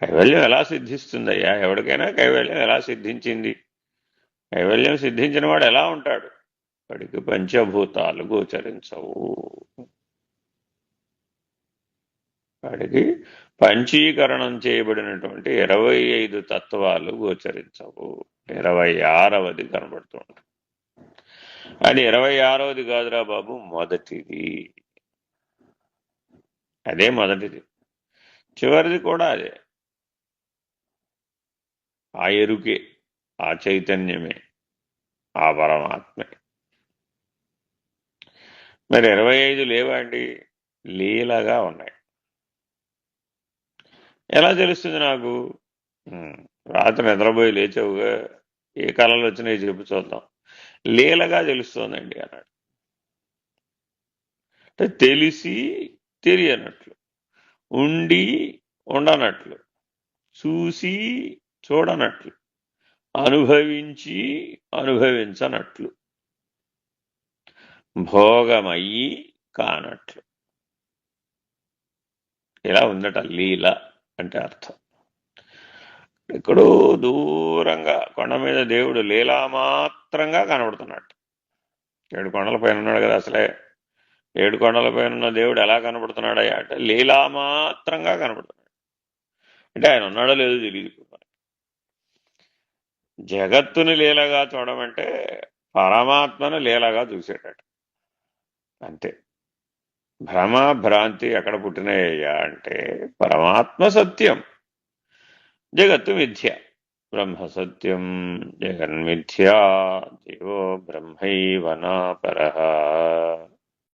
కైవల్యం ఎలా సిద్ధిస్తుందయ్యా? ఎవరికైనా కైవల్యం ఎలా సిద్ధించింది? కైవల్యం సిద్ధించిన వాడు ఎలా ఉంటాడు? వాడికి పంచభూతాలు గోచరించవు. వాడికి పంచీకరణం చేయబడినటువంటి ఇరవై ఐదు తత్వాలు గోచరించవు. ఇరవై ఆరవది కనబడుతుంటాయి అది ఇరవై ఆరవది కాదురా బాబు మొదటిది. అదే మొదటిది. చివరిది కూడా అదే. ఆ ఎరుకే ఆ చైతన్యమే ఆ పరమాత్మే. మరి ఇరవై ఐదు లేవా అండి లీలగా ఉన్నాయి. ఎలా తెలుస్తుంది నాకు? ఉమ్, రాత్రి నిద్రపోయి లేచావుగా ఏ కళలు వచ్చినాయి చెప్పు చూద్దాం. లీలగా తెలుస్తోందండి అన్నాడు. అంటే తెలిసి తెలియనట్లు ఉండి ఉండనట్లు చూసి చూడనట్లు. అనుభవించి అనుభవించనట్లు. భోగమయ్యి కానట్లు. ఇలా ఉందట లీల అంటే అర్థం. ఎక్కడో దూరంగా కొండ మీద దేవుడు లీలామాత్రంగా కనబడుతున్నట్టు ఏడు కొండల పైన ఉన్నాడు కదా అసలే. ఏడు కొండల పైన ఉన్న దేవుడు ఎలా కనబడుతున్నాడయ్యా అంటే లీలా మాత్రంగా కనబడుతున్నాడు. అంటే ఆయన ఉన్నాడో లేదో తెలియదు జగత్తుని లీలగా చూడమంటే పరమాత్మను లీలగా చూసేటట్టు. అంతే. భ్రమ భ్రాంతి ఎక్కడ పుట్టినాయ్యా అంటే పరమాత్మ సత్యం. జగత్తు మిథ్య. బ్రహ్మ సత్యం జగన్మిథ్యా దేవో బ్రహ్మైవనా పరహ